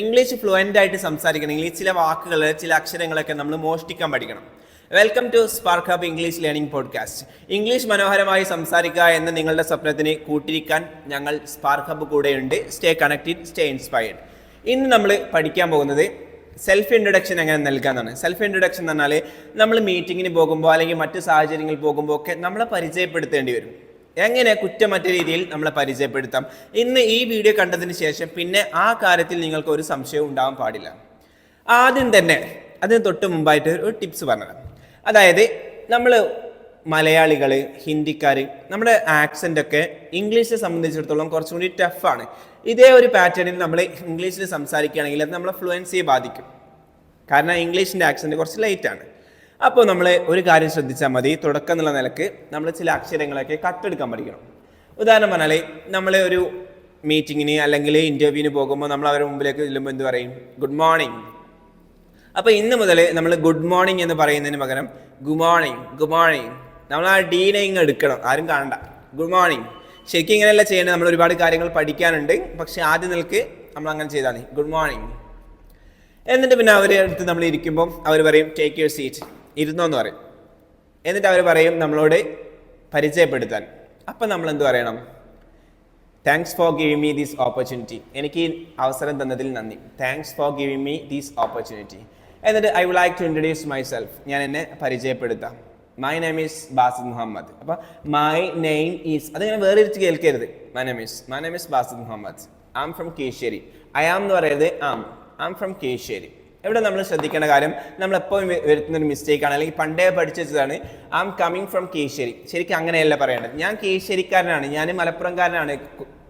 English fluent ആയിട്ട് സംസാരിക്കണമെങ്കിൽ ചില വാക്കുകൾ ചില അക്ഷരങ്ങളൊക്കെ നമ്മൾ മോഷ്ടിക്കാൻ പഠിക്കണം. Welcome to Spark Hub English learning podcast English മനോഹരമായി സംസാരിക്കുക എന്ന നിങ്ങളുടെ സ്വപ്നത്തിന് കൂട്ടിരിക്കാൻ ഞങ്ങൾ സ്പാർക്ക് ഹബ് കൂടെയുണ്ട്. സ്റ്റേ കണക്റ്റഡ് സ്റ്റേ ഇൻസ്പയർഡ് ഇന്ന് നമ്മൾ പഠിക്കാൻ പോകുന്നത് സെൽഫ് ഇൻട്രൊഡക്ഷൻ എങ്ങനെ നൽകാമെന്നാണ്. സെൽഫ് ഇൻട്രൊഡക്ഷൻ എന്ന് പറഞ്ഞാൽ നമ്മൾ മീറ്റിങ്ങിന് പോകുമ്പോൾ അല്ലെങ്കിൽ മറ്റ് സാഹചര്യങ്ങളിൽ പോകുമ്പോൾ ഒക്കെ നമ്മളെ പരിചയപ്പെടുത്തേണ്ടി വരും. എങ്ങനെ കുറ്റമറ്റ രീതിയിൽ നമ്മളെ പരിചയപ്പെടുത്താം. ഇന്ന് ഈ വീഡിയോ കണ്ടതിന് ശേഷം പിന്നെ ആ കാര്യത്തിൽ നിങ്ങൾക്ക് ഒരു സംശയവും ഉണ്ടാവാൻ പാടില്ല. ആദ്യം തന്നെ അതിന് തൊട്ട് മുമ്പായിട്ട് ഒരു ടിപ്സ് പറഞ്ഞത് അതായത് നമ്മൾ മലയാളികൾ ഹിന്ദിക്കാർ നമ്മുടെ ആക്സന്റ് ഒക്കെ ഇംഗ്ലീഷിനെ സംബന്ധിച്ചിടത്തോളം കുറച്ചും കൂടി ടഫാണ് ഇതേ ഒരു പാറ്റേണിൽ നമ്മൾ ഇംഗ്ലീഷിൽ സംസാരിക്കുകയാണെങ്കിൽ അത് നമ്മളെ ഫ്ലുവൻസിയെ ബാധിക്കും. കാരണം ഇംഗ്ലീഷിന്റെ ആക്സെന്റ് കുറച്ച് ലൈറ്റാണ് അപ്പോൾ നമ്മൾ ഒരു കാര്യം ശ്രദ്ധിച്ചാൽ മതി. തുടക്കം എന്നുള്ള നിലയ്ക്ക് നമ്മൾ ചില അക്ഷരങ്ങളൊക്കെ കട്ടെടുക്കാൻ പഠിക്കണം. ഉദാഹരണം പറഞ്ഞാൽ നമ്മൾ ഒരു മീറ്റിങ്ങിന് അല്ലെങ്കിൽ ഇന്റർവ്യൂവിന് പോകുമ്പോൾ നമ്മൾ അവരുടെ മുമ്പിലേക്ക് ചെല്ലുമ്പോൾ എന്ത് പറയും? Good morning. അപ്പോൾ ഇന്ന് മുതൽ നമ്മൾ ഗുഡ് മോർണിംഗ് എന്ന് പറയുന്നതിന് പകരം ഗുഡ് മോർണിംഗ് ഗുഡ് മോർണിംഗ്. നമ്മൾ ആ ഡീനെ ഇങ്ങ് എടുക്കണം. ആരും കാണണ്ട. Good morning. ശരിക്കും ഇങ്ങനെയല്ല ചെയ്യേണ്ടത്. നമ്മൾ ഒരുപാട് കാര്യങ്ങൾ പഠിക്കാനുണ്ട്. പക്ഷേ ആദ്യം നിൽക്ക് നമ്മൾ അങ്ങനെ ചെയ്താണ് ഗുഡ് മോർണിംഗ്. എന്നിട്ട് പിന്നെ അവരെ അടുത്ത് നമ്മൾ ഇരിക്കുമ്പോൾ അവർ പറയും ടേക്ക് യുവർ സീറ്റ് ഇരുന്നോ എന്ന് പറയും. എന്നിട്ട് അവർ പറയും നമ്മളോട് പരിചയപ്പെടുത്താൻ. അപ്പം നമ്മൾ എന്ത് പറയണം? Thanks for giving me these opportunity എനിക്ക് ഈ അവസരം തന്നതിൽ നന്ദി. Thanks for giving me these opportunity എന്നിട്ട് I would like to introduce my myself എന്നെ പരിചയപ്പെടുത്താം. My name is Basid Muhammad അപ്പോൾ മൈ നെയിം ഈസ് അതിങ്ങനെ വേറെ ഇരിച്ച് കേൾക്കരുത്. My name is my name is Basid Muhammad I am from Kesseri I am എന്ന് പറയരുത് ആം ആം from കേശ്ശേരി ഇവിടെ നമ്മൾ ശ്രദ്ധിക്കേണ്ട കാര്യം നമ്മൾ എപ്പോഴും വരുത്തുന്ന ഒരു മിസ്റ്റേക്ക് ആണ്. അല്ലെങ്കിൽ പണ്ടേ പഠിച്ചതാണ് I am coming from Kesseri ശരിക്കും അങ്ങനെയല്ല പറയേണ്ടത്. ഞാൻ കേശ്ശേരിക്കാരനാണ് ഞാൻ മലപ്പുറംകാരനാണ്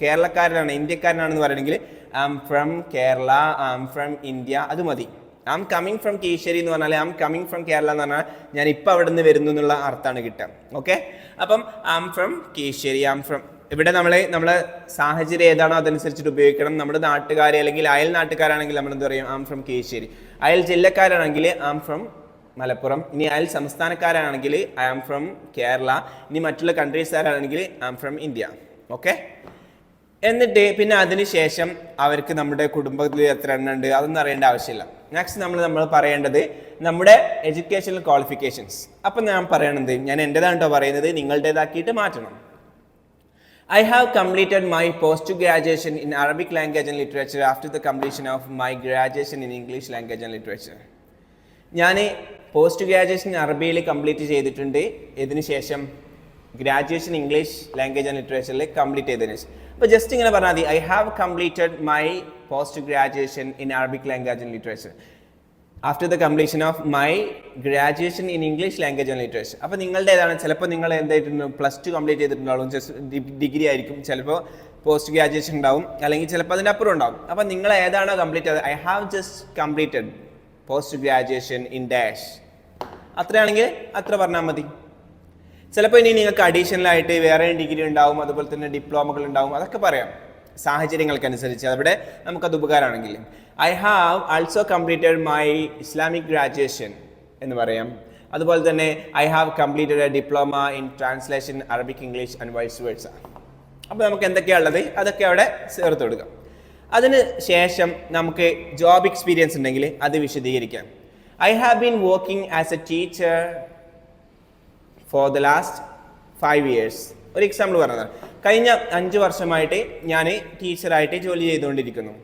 കേരളക്കാരനാണ് ഇന്ത്യക്കാരനാണെന്ന് പറയണമെങ്കിൽ I am from Kerala I am from India അത് മതി. I am coming from Kesseri എന്ന് പറഞ്ഞാൽ I am coming from Kerala എന്ന് പറഞ്ഞാൽ ഞാൻ ഇപ്പോൾ അവിടെ നിന്ന് വരുന്നു എന്നുള്ള അർത്ഥമാണ് കിട്ടുക. ഓക്കെ അപ്പം I am from Kesseri I am from ഇവിടെ നമ്മൾ നമ്മളെ സാഹചര്യം ഏതാണോ അതനുസരിച്ചിട്ട് ഉപയോഗിക്കണം. നമ്മുടെ നാട്ടുകാരെ അല്ലെങ്കിൽ അയൽ നാട്ടുകാരാണെങ്കിൽ നമ്മൾ എന്താ പറയും? ആം ഫ്രം കേശ്ശേരി അയൽ ജില്ലക്കാരാണെങ്കിൽ ആം ഫ്രം മലപ്പുറം. ഇനി അയൽ സംസ്ഥാനക്കാരാണെങ്കിൽ ഐ ആം ഫ്രം കേരള ഇനി മറ്റുള്ള കൺട്രീസുകാരാണെങ്കിൽ I am from India okay എന്നിട്ട് പിന്നെ അതിനുശേഷം അവർക്ക് നമ്മുടെ കുടുംബത്തിൽ എത്ര എണ്ണം ഉണ്ട്? അതൊന്നും അറിയേണ്ട ആവശ്യമില്ല. നെക്സ്റ്റ് നമ്മൾ നമ്മൾ പറയേണ്ടത് നമ്മുടെ എഡ്യൂക്കേഷണൽ ക്വാളിഫിക്കേഷൻസ് അപ്പം ഞാൻ പറയണത് ഞാൻ എന്റെതാണ് കേട്ടോ പറയുന്നത് നിങ്ങളുടേതാക്കിയിട്ട് മാറ്റണം. I have completed my post-graduation in Arabic language and literature after the completion of my graduation in English language and literature. ഞാൻ പോസ്റ്റ് ഗ്രാജുവേഷൻ അറബിയിൽ കംപ്ലീറ്റ് ചെയ്തിട്ടുണ്ട്. ഇതിന് ശേഷം ഗ്രാജുവേഷൻ ഇംഗ്ലീഷ് ലാംഗ്വേജ് ആൻഡ് ലിറ്ററേച്ചറിൽ കംപ്ലീറ്റ് ചെയ്തതിന് ശേഷം. അപ്പോൾ ജസ്റ്റ് ഇങ്ങനെ പറഞ്ഞാൽ മതി. I have completed my post graduation in Arabic language and literature after the completion of my graduation in English language and literature അപ്പോൾ നിങ്ങളുടെ ഏതാണ് ചിലപ്പോൾ നിങ്ങൾ എന്തായിട്ടുണ്ട് പ്ലസ് ടു കംപ്ലീറ്റ് ചെയ്തിട്ടുണ്ടാവും ഡിഗ്രി ആയിരിക്കും ചിലപ്പോൾ പോസ്റ്റ് ഗ്രാജുവേഷൻ ഉണ്ടാവും അല്ലെങ്കിൽ ചിലപ്പോൾ അതിന്റെ അപ്പുറം ഉണ്ടാവും. അപ്പോൾ നിങ്ങൾ ഏതാണോ കംപ്ലീറ്റ് ചെയ്തത് I have just completed post graduation in dash അത്രയാണെങ്കിൽ അത്ര പറഞ്ഞാൽ മതി. ചിലപ്പോൾ ഇനി നിങ്ങൾക്ക് അഡീഷണലായിട്ട് വേറെ ഡിഗ്രി ഉണ്ടാവും അതുപോലെ തന്നെ ഡിപ്ലോമകൾ ഉണ്ടാവും അതൊക്കെ പറയാം. സാഹചര്യങ്ങൾക്കനുസരിച്ച് അവിടെ നമുക്കത് ഉപകാരമാണെങ്കിൽ. I have also completed my Islamic graduation എന്ന് പറയാം. അതുപോലെ തന്നെ I have completed a diploma in translation Arabic English and vice versa അപ്പോൾ നമുക്ക് എന്തൊക്കെയാണ് ഉള്ളത്? അതൊക്കെ അവിടെ ചേർത്ത് കൊടുക്കാം. അതിന് ശേഷം നമുക്ക് ജോബ് എക്സ്പീരിയൻസ് ഉണ്ടെങ്കിൽ അത് വിശദീകരിക്കാം. I have been working as a teacher for the last five years ഒരു എക്സാമ്പിൾ പറഞ്ഞതാണ്. കഴിഞ്ഞ അഞ്ച് വർഷമായിട്ട് ഞാൻ ടീച്ചറായിട്ട് ജോലി ചെയ്തുകൊണ്ടിരിക്കുന്നു.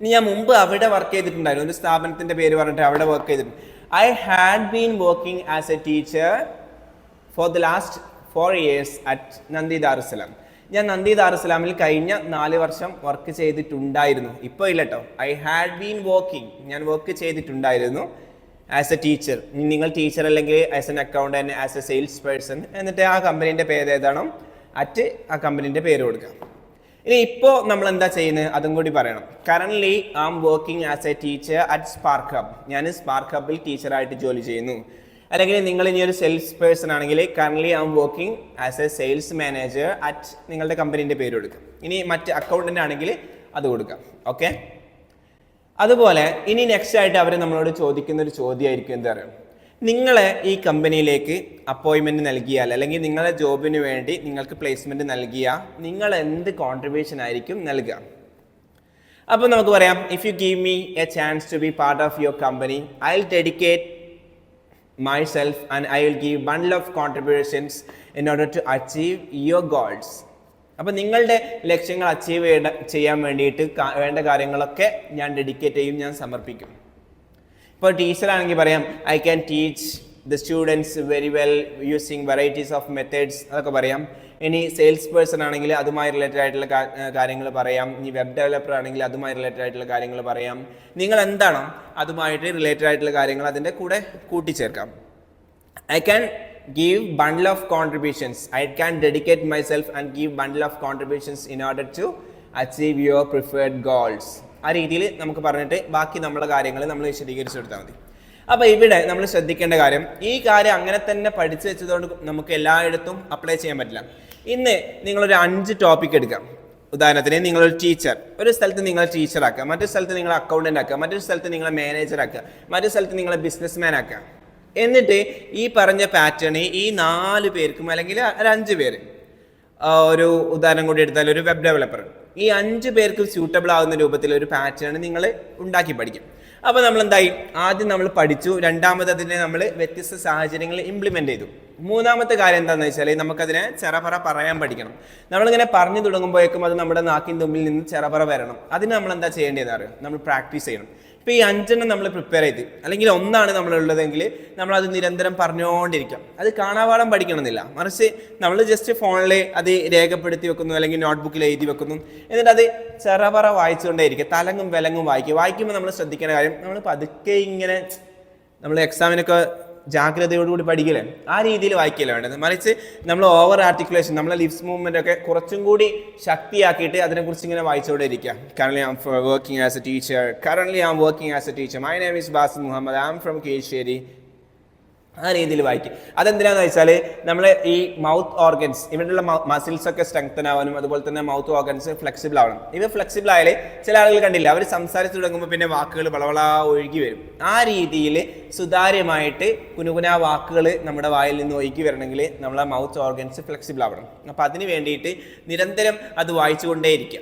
ഇനി ഞാൻ മുമ്പ് അവിടെ വർക്ക് ചെയ്തിട്ടുണ്ടായിരുന്നു. ഒരു സ്ഥാപനത്തിന്റെ പേര് പറഞ്ഞിട്ട് അവിടെ വർക്ക് ചെയ്തിട്ടുണ്ട് I had been working as a teacher for the last four years at Nandi Darussalam ഞാൻ നന്ദി ദാറുസലാമിൽ കഴിഞ്ഞ നാല് വർഷം വർക്ക് ചെയ്തിട്ടുണ്ടായിരുന്നു. ഇപ്പോൾ ഇല്ല കേട്ടോ ഐ ഹാഡ് ബീൻ വർക്കിംഗ് ഞാൻ വർക്ക് ചെയ്തിട്ടുണ്ടായിരുന്നു. ആസ് എ ടീച്ചർ നിങ്ങൾ ടീച്ചർ അല്ലെങ്കിൽ as an account as a sales person എന്നിട്ട് ആ കമ്പനീന്റെ പേര് ഏതാണോ? അറ്റ് ആ കമ്പനീന്റെ പേര് കൊടുക്കുക. ഇനി ഇപ്പോൾ നമ്മൾ എന്താ ചെയ്യുന്നത്? അതും കൂടി പറയണം. Current I am working as a teacher at Spark Hub ഞാൻ സ്പാർക്ക് ഹബിൽ ടീച്ചറായിട്ട് ജോലി ചെയ്യുന്നു. അല്ലെങ്കിൽ നിങ്ങൾ ഇനി ഒരു സെയിൽസ് പേഴ്സൺ ആണെങ്കിൽ current I am working as a sales manager at നിങ്ങളുടെ കമ്പനീന്റെ പേര് കൊടുക്കുക. ഇനി മറ്റ് അക്കൗണ്ടന്റ് ആണെങ്കിൽ അത് കൊടുക്കാം ഓക്കെ അതുപോലെ ഇനി നെക്സ്റ്റ് ആയിട്ട് അവർ നമ്മളോട് ചോദിക്കുന്ന ഒരു ചോദ്യമായിരിക്കും എന്താ പറയുക നിങ്ങളെ ഈ കമ്പനിയിലേക്ക് അപ്പോയിൻമെന്റ് നൽകിയാൽ അല്ലെങ്കിൽ നിങ്ങളെ ജോബിന് വേണ്ടി നിങ്ങൾക്ക് പ്ലേസ്മെന്റ് നൽകിയാൽ നിങ്ങൾ എന്ത് കോൺട്രിബ്യൂഷൻ ആയിരിക്കും നൽകുക അപ്പോൾ നമുക്ക് പറയാം if you give me a chance to be part of your company I will dedicate myself and I will give one love contributions in order to achieve your goals. അപ്പോൾ നിങ്ങളുടെ ലക്ഷ്യങ്ങൾ അച്ചീവ് ചെയ്യേണ്ട ചെയ്യാൻ വേണ്ടിയിട്ട് വേണ്ട കാര്യങ്ങളൊക്കെ ഞാൻ ഡെഡിക്കേറ്റ് ചെയ്യും ഞാൻ സമർപ്പിക്കും. ഇപ്പോൾ ടീച്ചറാണെങ്കിൽ പറയാം I can teach the students very well using varieties of methods അതൊക്കെ പറയാം. ഇനി സെയിൽസ് പേഴ്സൺ ആണെങ്കിൽ അതുമായി റിലേറ്റഡ് ആയിട്ടുള്ള കാര്യങ്ങൾ പറയാം. ഇനി വെബ് ഡെവലപ്പർ ആണെങ്കിൽ അതുമായി റിലേറ്റഡ് ആയിട്ടുള്ള കാര്യങ്ങൾ പറയാം. നിങ്ങൾ എന്താണോ അതുമായിട്ട് റിലേറ്റഡ് ആയിട്ടുള്ള കാര്യങ്ങൾ അതിന്റെ കൂടെ കൂട്ടിച്ചേർക്കാം. I can give bundle of contributions. I can dedicate myself and give bundle of contributions in order to achieve your preferred goals. ആ രീതിയിൽ നമുക്ക് പറഞ്ഞിട്ട് ബാക്കി നമ്മുടെ കാര്യങ്ങൾ നമ്മൾ വിശദീകരിച്ചു കൊടുത്താൽ മതി. അപ്പോൾ ഇവിടെ നമ്മൾ ശ്രദ്ധിക്കേണ്ട കാര്യം ഈ കാര്യം അങ്ങനെ തന്നെ പഠിച്ചു വെച്ചതുകൊണ്ട് നമുക്ക് എല്ലായിടത്തും അപ്ലൈ ചെയ്യാൻ പറ്റില്ല. ഇന്ന് നിങ്ങളൊരു അഞ്ച് ടോപ്പിക് എടുക്കാം. ഉദാഹരണത്തിന് നിങ്ങളൊരു ടീച്ചർ ഒരു സ്ഥലത്ത് നിങ്ങൾ ടീച്ചറാക്കുക മറ്റൊരു സ്ഥലത്ത് നിങ്ങൾ അക്കൗണ്ടന്റ് ആക്കുക മറ്റൊരു സ്ഥലത്ത് നിങ്ങളെ മാനേജർ ആക്കുക മറ്റൊരു സ്ഥലത്ത് നിങ്ങളെ ബിസിനസ് മാൻ ആക്കുക. എന്നിട്ട് ഈ പറഞ്ഞ പാറ്റേൺ ഈ നാല് പേർക്കും അല്ലെങ്കിൽ ഒരു അഞ്ച് പേര് ഒരു ഉദാഹരണം കൂടി എടുത്താൽ ഒരു വെബ് ഡെവലപ്പർ ഈ അഞ്ച് പേർക്ക് സ്യൂട്ടബിൾ ആകുന്ന രൂപത്തിൽ ഒരു പാറ്റേൺ നിങ്ങൾ ഉണ്ടാക്കി പഠിക്കും. അപ്പോൾ നമ്മൾ എന്തായി? ആദ്യം നമ്മൾ പഠിച്ചു രണ്ടാമത് അതിനെ നമ്മൾ വ്യത്യസ്ത സാഹചര്യങ്ങളിൽ ഇംപ്ലിമെന്റ് ചെയ്തു. മൂന്നാമത്തെ കാര്യം എന്താണെന്ന് വെച്ചാൽ നമുക്കതിനെ ചെറപറ പറയാൻ പഠിക്കണം. നമ്മളിങ്ങനെ പറഞ്ഞു തുടങ്ങുമ്പോഴേക്കും അത് നമ്മുടെ നാക്കിൻ തുമ്പിൽ നിന്ന് ചെറപറ വരണം. അതിന് നമ്മൾ എന്താ ചെയ്യേണ്ടതെന്ന് അറിയാം? നമ്മൾ പ്രാക്ടീസ് ചെയ്യണം. ഇപ്പോൾ ഈ അഞ്ചെണ്ണം നമ്മൾ പ്രിപ്പയർ ചെയ്ത് അല്ലെങ്കിൽ ഒന്നാണ് നമ്മളുള്ളതെങ്കിൽ നമ്മളത് നിരന്തരം പറഞ്ഞുകൊണ്ടിരിക്കാം അത് കാണാവാടം പഠിക്കണമെന്നില്ല. മറിച്ച് നമ്മൾ ജസ്റ്റ് ഫോണിൽ അത് രേഖപ്പെടുത്തി വെക്കുന്നു അല്ലെങ്കിൽ നോട്ട്ബുക്കിൽ എഴുതി വെക്കുന്നു. എന്നിട്ട് അത് ചെറപറ വായിച്ചുകൊണ്ടേയിരിക്കുക. തലങ്ങും വിലങ്ങും വായിക്കുക. വായിക്കുമ്പോൾ നമ്മൾ ശ്രദ്ധിക്കേണ്ട കാര്യം നമ്മൾ പതുക്കെ ഇങ്ങനെ നമ്മൾ എക്സാമിനൊക്കെ ജാഗ്രതയോടുകൂടി പഠിക്കില്ലേ ആ രീതിയിൽ വായിക്കില്ല വേണ്ടത്. മറിച്ച് നമ്മൾ ഓവർ ആർട്ടിക്കുലേഷൻ നമ്മളെ ലിപ്സ് മൂവ്മെന്റ് ഒക്കെ കുറച്ചും കൂടി ശക്തിയാക്കിയിട്ട് അതിനെക്കുറിച്ച് ഇങ്ങനെ വായിച്ചുകൊണ്ടേ ഇരിക്കാം. Currently am working as a teacher current am working as a teacher my name is Basin Muhammad I am from Kesseri ആ രീതിയിൽ വായിക്കും. അതെന്തിനാന്ന് വെച്ചാൽ നമ്മളെ ഈ മൗത്ത് ഓർഗൻസ് ഇവിടെയുള്ള മസിൽസ് ഒക്കെ സ്ട്രെങ്തൻ ആവാനും അതുപോലെ തന്നെ മൗത്ത് ഓർഗൻസ് ഫ്ലെക്സിബിൾ ആവണം. ഇവ ഫ്ലെക്സിബിൾ ആയാൽ ചില ആളുകൾ കണ്ടില്ല അവർ സംസാരിച്ച് തുടങ്ങുമ്പോൾ പിന്നെ വാക്കുകൾ വളവള ഒഴുകി വരും. ആ രീതിയിൽ സുതാര്യമായിട്ട് കുനുകുന വാക്കുകൾ നമ്മുടെ വായിൽ നിന്ന് ഒഴുകി വരണമെങ്കിൽ നമ്മളെ മൗത്ത് ഓർഗൻസ് ഫ്ലെക്സിബിൾ ആവണം. അപ്പം അതിന് വേണ്ടിയിട്ട് നിരന്തരം അത് വായിച്ചുകൊണ്ടേയിരിക്കുക.